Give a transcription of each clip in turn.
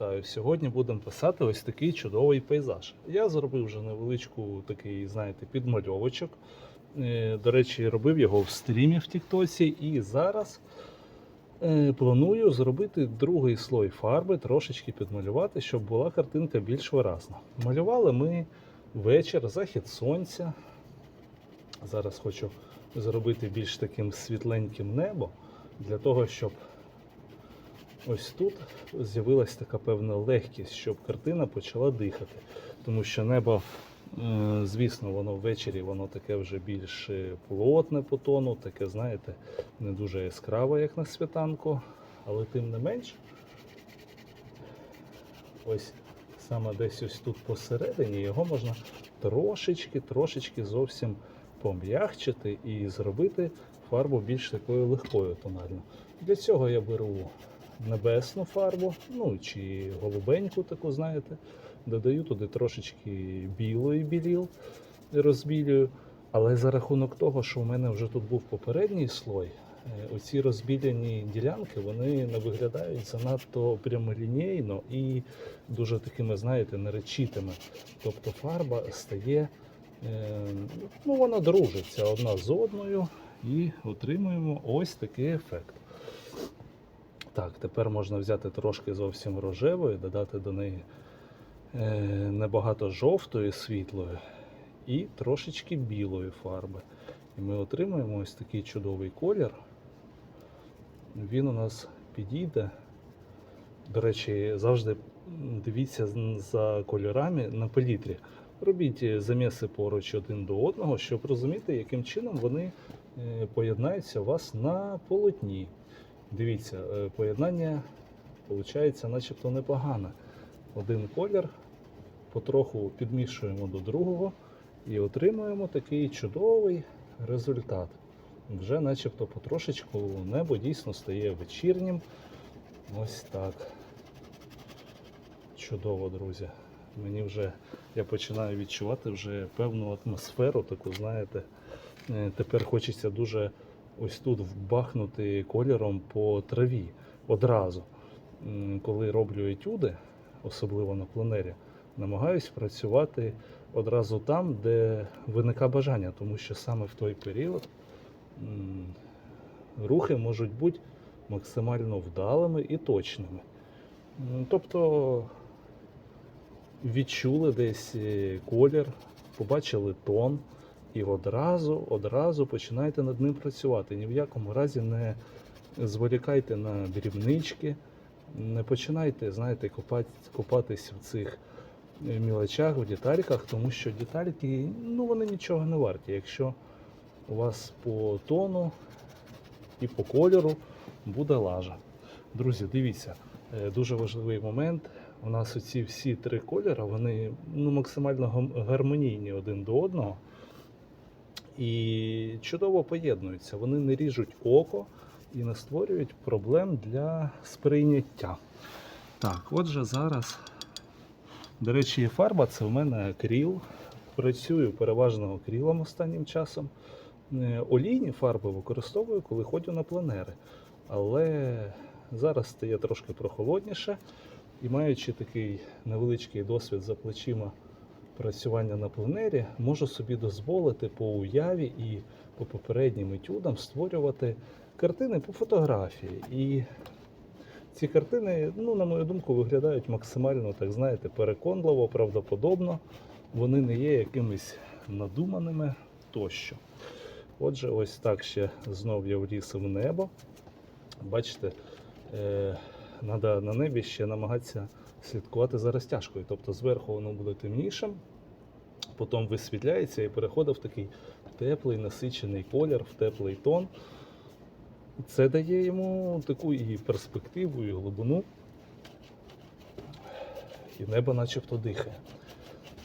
Вітаю! Сьогодні будемо писати ось такий чудовий пейзаж. Я зробив вже невеличку такий, знаєте, підмальовочок. Е, До речі, робив його в стрімі в Тіктоці, і зараз е, планую зробити другий слой фарби, трошечки підмалювати, щоб була картинка більш виразна. Малювали ми вечір, захід сонця. Зараз хочу зробити більш таким світленьким небо для того, щоб ось тут з'явилась така певна легкість, щоб картина почала дихати. Тому що небо, е, звісно, воно ввечері воно таке вже більш е, плотне по тону, таке, знаєте, не дуже яскраве, як на світанку, але тим не менш, ось саме десь ось тут посередині його можна трошечки, трошечки зовсім пом'якчити і зробити фарбу більш такою легкою тонально. Для цього я беру небесну фарбу, ну чи голубеньку таку, знаєте. Додаю туди трошечки білої біліл, розбілюю. Але за рахунок того, що в мене вже тут був попередній слой, е, оці розбіляні ділянки вони не виглядають занадто прямолінійно і дуже такими, знаєте, неречитими. Тобто фарба стає, е, ну вона дружиться одна з одною і отримуємо ось такий ефект. Так, тепер можна взяти трошки зовсім рожевої, додати до неї е, небагато жовтої світлої і трошечки білої фарби. І ми отримаємо ось такий чудовий колір. Він у нас підійде. До речі, завжди дивіться за кольорами на палітрі. Робіть заміси поруч один до одного, щоб розуміти, яким чином вони е, поєднаються у вас на полотні. Дивіться, е, поєднання виходить начебто непогане. Один колір потроху підмішуємо до другого і отримуємо такий чудовий результат. Вже начебто потрошечку небо дійсно стає вечірнім. Ось так. Чудово, друзі. Мені вже я починаю відчувати вже певну атмосферу, таку, знаєте. Е, Тепер хочеться дуже ось тут вбахнути кольором по траві одразу. Коли роблю етюди, особливо на пленері, намагаюсь працювати одразу там, де виникає бажання, тому що саме в той період рухи можуть бути максимально вдалими і точними. Тобто відчули десь е, колір, побачили тон і одразу, одразу починайте над ним працювати. Ні в якому разі не зволікайте на дрібнички, не починайте, знаєте, копати, копатись в цих е, мілочах, в детальках, тому що детальки, ну вони нічого не варті. Якщо у вас по тону і по кольору буде лажа. Друзі, дивіться, е, дуже важливий момент. У нас оці всі три кольори, вони ну, максимально гармонійні один до одного і чудово поєднуються. Вони не ріжуть око і не створюють проблем для сприйняття. Так, отже, зараз, до речі, фарба це в мене акріл. Працюю переважно акрилом останнім часом. Е, Олійні фарби використовую, коли ходжу на пленери. Але зараз стає трошки прохолодніше. І маючи такий невеличкий досвід за плечима працювання на пленері, можу собі дозволити по уяві і по попереднім етюдам створювати картини по фотографії. І ці картини, ну, на мою думку, виглядають максимально, так знаєте, переконливо, правдоподобно. Вони не є якимись надуманими тощо. Отже, ось так ще знов я вліз в небо. Бачите, е, треба на небі ще намагатися слідкувати за розтяжкою. Тобто зверху воно буде темнішим, потім висвітляється і переходить в такий теплий насичений колір, в теплий тон. Це дає йому таку і перспективу, і глибину. І небо начебто дихає.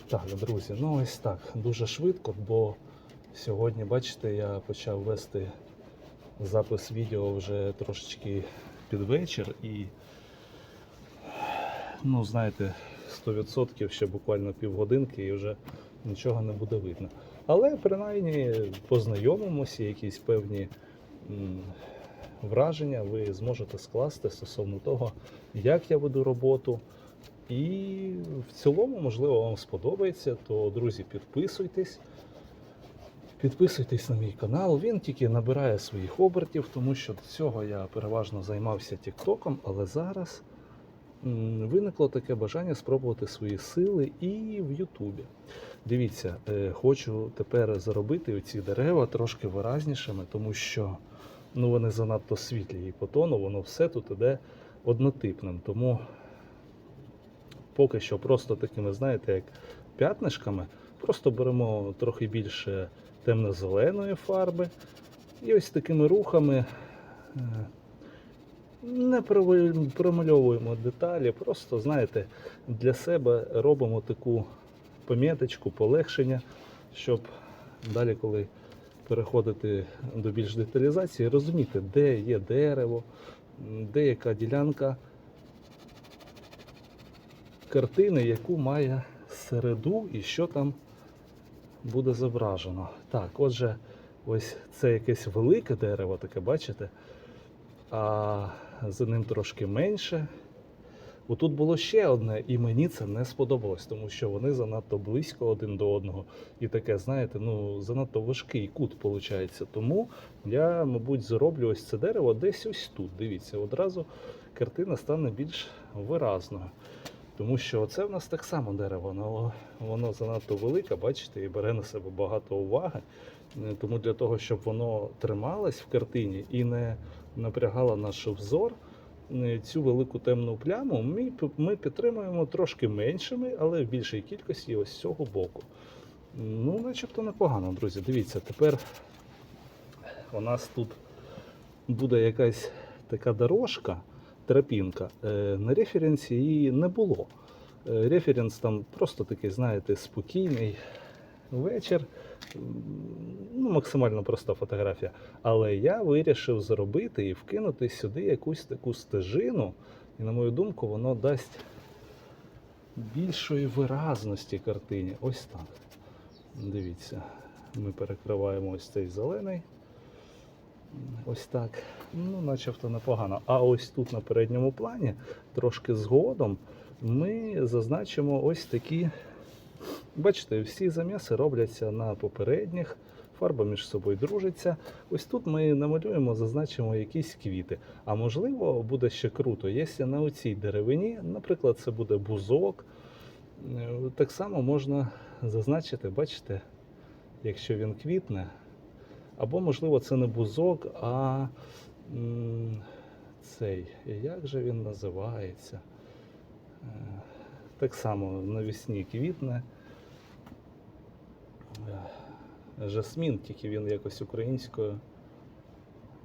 Так, друзі, ну ось так, дуже швидко, бо сьогодні, бачите, я почав вести запис відео вже трошечки під вечір і, ну, знаєте, 100% ще буквально півгодинки і вже нічого не буде видно. Але принаймні познайомимося, якісь певні враження ви зможете скласти стосовно того, як я веду роботу, І в цілому, можливо, вам сподобається, то, друзі, підписуйтесь. Підписуйтесь на мій канал. Він тільки набирає своїх обертів, тому що до цього я переважно займався Тіктоком, але зараз виникло таке бажання спробувати свої сили і в Ютубі. Дивіться, е, хочу тепер заробити ці дерева трошки виразнішими, тому що ну, вони занадто світлі і по тону, воно все тут іде однотипним. Тому поки що просто такими, знаєте, як п'ятнишками, просто беремо трохи більше темно-зеленої фарби. І ось такими рухами е, не промальовуємо деталі, просто, знаєте, для себе робимо таку поміточку, полегшення, щоб далі, коли переходити до більш деталізації, розуміти, де є дерево, де яка ділянка картини, яку має середу і що там буде зображено. Так, отже, ось це якесь велике дерево, таке, бачите? А за ним трошки менше. Отут було ще одне, і мені це не сподобалось, тому що вони занадто близько один до одного. І таке, знаєте, ну занадто важкий кут виходить. Тому я, мабуть, зроблю ось це дерево десь ось тут. Дивіться, одразу картина стане більш виразною. Тому що це в нас так само дерево, воно, воно занадто велике, бачите, і бере на себе багато уваги. Е, Тому для того, щоб воно трималось в картині і не напрягало наш взор, е, цю велику темну пляму ми, ми підтримуємо трошки меншими, але в більшій кількості ось з цього боку. Ну, начебто непогано, друзі. Дивіться, тепер у нас тут буде якась така дорожка, тропінка. Е, На референсі її не було. Референс там просто такий, знаєте, спокійний вечір. Ну, максимально проста фотографія. Але я вирішив зробити і вкинути сюди якусь таку стежину. І, на мою думку, воно дасть більшої виразності картині. Ось так. Дивіться, ми перекриваємо ось цей зелений. Ось так. Ну, начебто непогано. А ось тут на передньому плані, трошки згодом, ми зазначимо ось такі. Бачите, всі заміси робляться на попередніх, фарба між собою дружиться. Ось тут ми намалюємо, зазначимо якісь квіти. А можливо, буде ще круто, якщо на оцій деревині, наприклад, це буде бузок. е, Так само можна зазначити, бачите, якщо він квітне. Або, можливо, це не бузок, а цей. Як же він називається? Е, Так само навесні квітне. Е, Жасмін, тільки він якось українською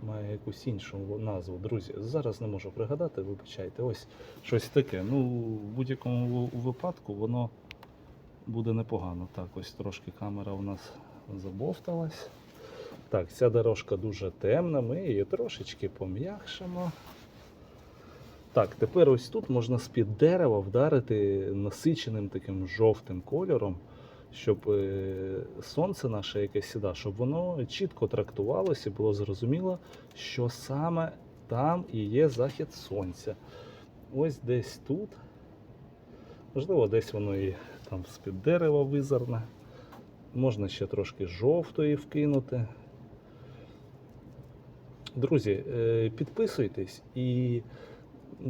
має якусь іншу назву. Друзі, зараз не можу пригадати, вибачайте. Ось щось таке. Ну, в будь-якому випадку воно буде непогано. Так, ось трошки камера у нас забовталась. Так, ця дорожка дуже темна, ми її трошечки пом'якшимо. Так, тепер ось тут можна з-під дерева вдарити насиченим таким жовтим кольором, щоб е, сонце наше яке сіда, щоб воно чітко трактувалося і було зрозуміло, що саме там і є захід сонця. Ось десь тут. Можливо, десь воно і там з-під дерева визирне. Можна ще трошки жовтої вкинути. Друзі, е, підписуйтесь, і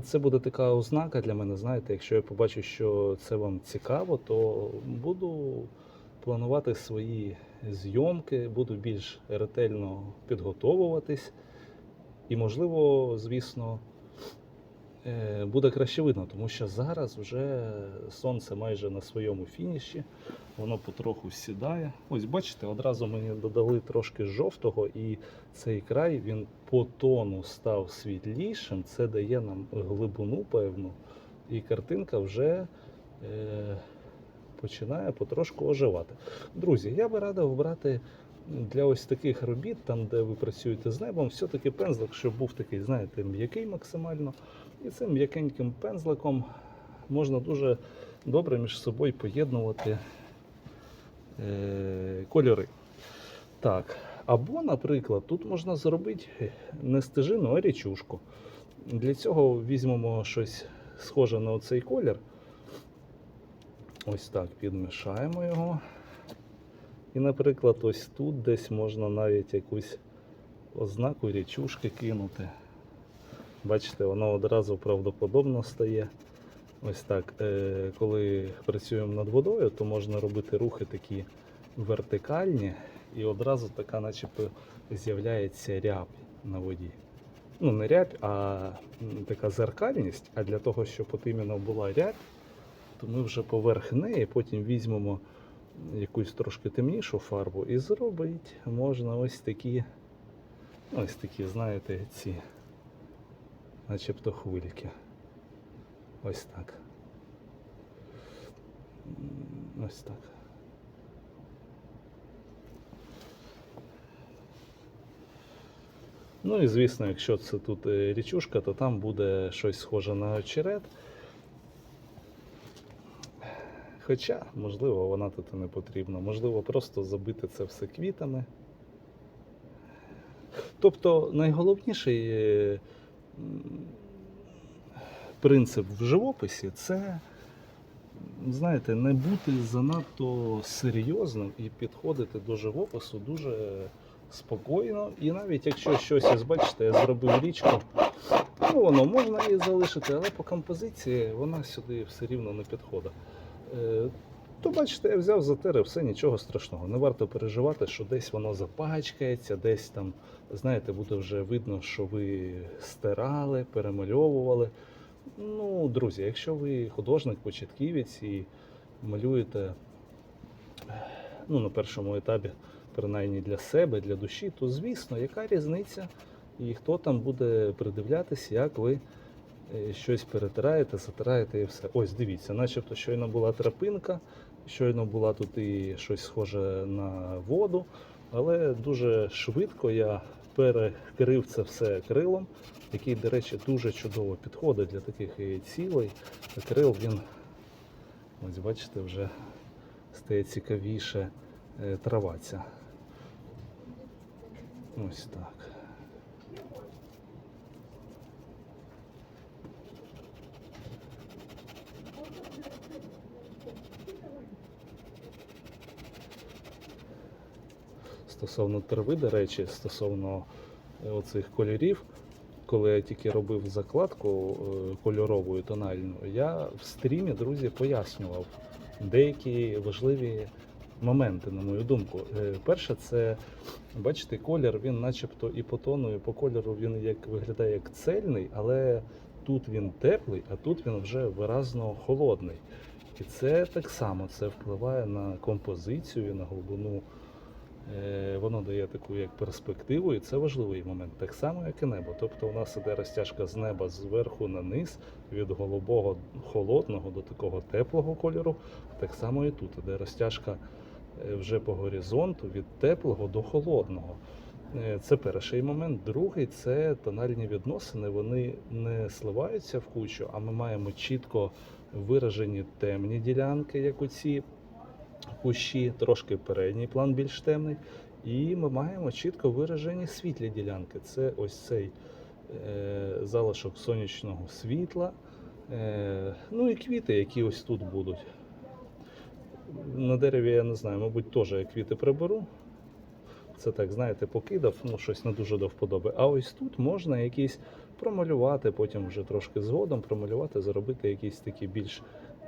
це буде така ознака для мене. Знаєте, якщо я побачу, що це вам цікаво, то буду планувати свої зйомки, буду більш ретельно підготовуватись. І, можливо, звісно, буде краще видно, тому що зараз вже сонце майже на своєму фініші, воно потроху сідає. Ось бачите, одразу мені додали трошки жовтого, і цей край він по тону став світлішим. Це дає нам глибину певну, і картинка вже е, починає потрошку оживати. Друзі, я би радив брати для ось таких робіт, там де ви працюєте з небом, все-таки пензлик, щоб був такий, знаєте, м'який максимально. І цим м'якеньким пензликом можна дуже добре між собою поєднувати е, кольори. Так, або, наприклад, тут можна зробити не стежину, а річушку. Для цього візьмемо щось схоже на оцей колір. Ось так підмішаємо його. І, наприклад, ось тут десь можна навіть якусь ознаку річушки кинути. Бачите, воно одразу правдоподобно стає. Ось так. Е, Коли працюємо над водою, то можна робити рухи такі вертикальні, і одразу така, начебто, з'являється рябь на воді. Ну, не рябь, а така зеркальність. А для того, щоб от іменно була рябь, то ми вже поверх неї потім візьмемо якусь трошки темнішу фарбу і зробити можна ось такі, ось такі, знаєте, ці, начебто хвильки. Ось так. Ось так. Ну і звісно, якщо це тут е, річушка, то там буде щось схоже на очерет. Хоча, можливо, вона тут і не потрібна. Можливо, просто забити це все квітами. Тобто найголовніший е, принцип в живописі це, знаєте, не бути занадто серйозним і підходити до живопису дуже спокійно. І навіть якщо щось ось бачите, я зробив річку, ну воно можна її залишити, але по композиції вона сюди все рівно не підходить. То бачите, я взяв затер і все нічого страшного. Не варто переживати, що десь воно запачкається, десь там, знаєте, буде вже видно, що ви стирали, перемальовували. Ну, друзі, якщо ви художник, початківець і малюєте ну, на першому етапі, принаймні для себе, для душі, то звісно, яка різниця і хто там буде придивлятися, як ви е, щось перетираєте, затираєте і все. Ось дивіться, начебто щойно була тропинка, щойно була тут і щось схоже на воду, але дуже швидко я перекрив це все акрилом, який, до речі, дуже чудово підходить для таких цілей. Акрил він, ось бачите, вже стає цікавіше е, трава ця. Ось так. Стосовно трави, до речі, стосовно е, оцих кольорів, коли я тільки робив закладку е, кольоровою тональну, я в стрімі, друзі, пояснював деякі важливі моменти, на мою думку. Е, Перше, це бачите, колір, він начебто і по тону, і по кольору він як виглядає як цельний, але тут він теплий, а тут він вже виразно холодний. І це так само це впливає на композицію, на глибину. Е, Воно дає таку як перспективу, і це важливий момент, так само, як і небо. Тобто у нас іде розтяжка з неба зверху на низ, від голубого холодного до такого теплого кольору. Так само і тут іде розтяжка е, вже по горизонту від теплого до холодного. Е, Це перший момент. Другий це тональні відносини. Вони не сливаються в кучу, а ми маємо чітко виражені темні ділянки, як оці кущі, трошки передній план більш темний. І ми маємо чітко виражені світлі ділянки. Це ось цей е, залишок сонячного світла. Е, ну і квіти, які ось тут будуть. На дереві я не знаю, мабуть, теж я квіти приберу. Це так, знаєте, покидав, ну щось не дуже до вподоби. А ось тут можна якісь промалювати, потім вже трошки згодом промалювати, зробити якісь такі більш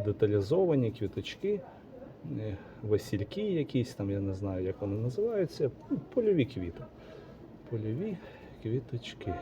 деталізовані квіточки, е, васильки якісь там, я не знаю, як вони називаються. Польові квіти. Польові квіточки.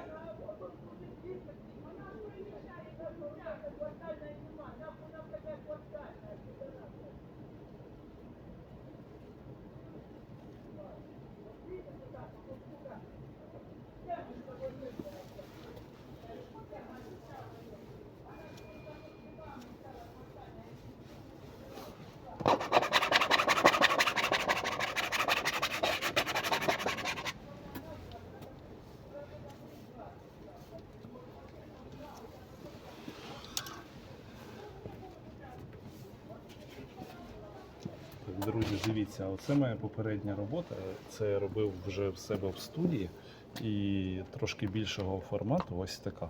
Так, дивіться, оце моя попередня робота. Це я робив вже в себе в студії і трошки більшого формату ось така.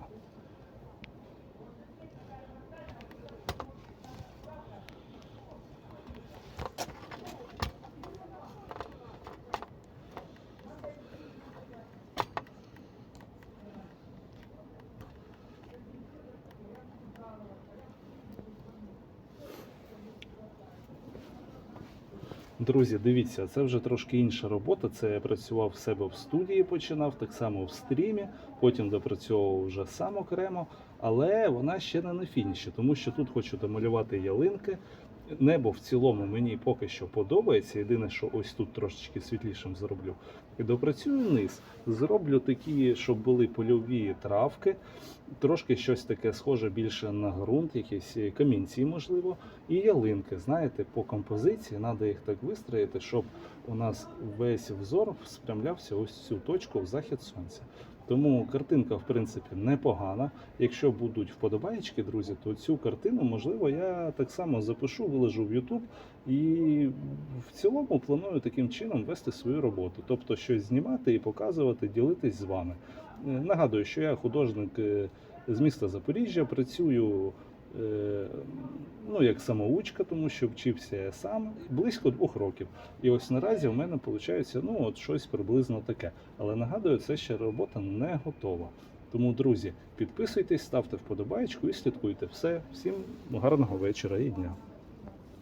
Друзі, дивіться, це вже трошки інша робота. Це я працював в себе в студії, починав так само в стрімі, потім допрацьовував вже сам окремо, але вона ще не на фініші, тому що тут хочу домалювати ялинки. Небо в цілому мені поки що подобається. Єдине, що ось тут трошечки світлішим зроблю. І допрацюю низ. Зроблю такі, щоб були польові травки, трошки щось таке схоже більше на ґрунт, якісь камінці, можливо, і ялинки. Знаєте, по композиції треба їх так вистроїти, щоб у нас весь взор спрямлявся ось цю точку в захід сонця. Тому картинка, в принципі, непогана. Якщо будуть вподобаєчки, друзі, то цю картину, можливо, я так само запишу, виложу в YouTube і в цілому планую таким чином вести свою роботу, тобто щось знімати і показувати, ділитись з вами. Е, Нагадую, що я художник е, з міста Запоріжжя, працюю ну, як самоучка, тому що вчився я сам близько двох років. І ось наразі в мене виходить ну, от щось приблизно таке. Але нагадую, це ще робота не готова. Тому, друзі, підписуйтесь, ставте вподобайку і слідкуйте. Все, всім гарного вечора і дня.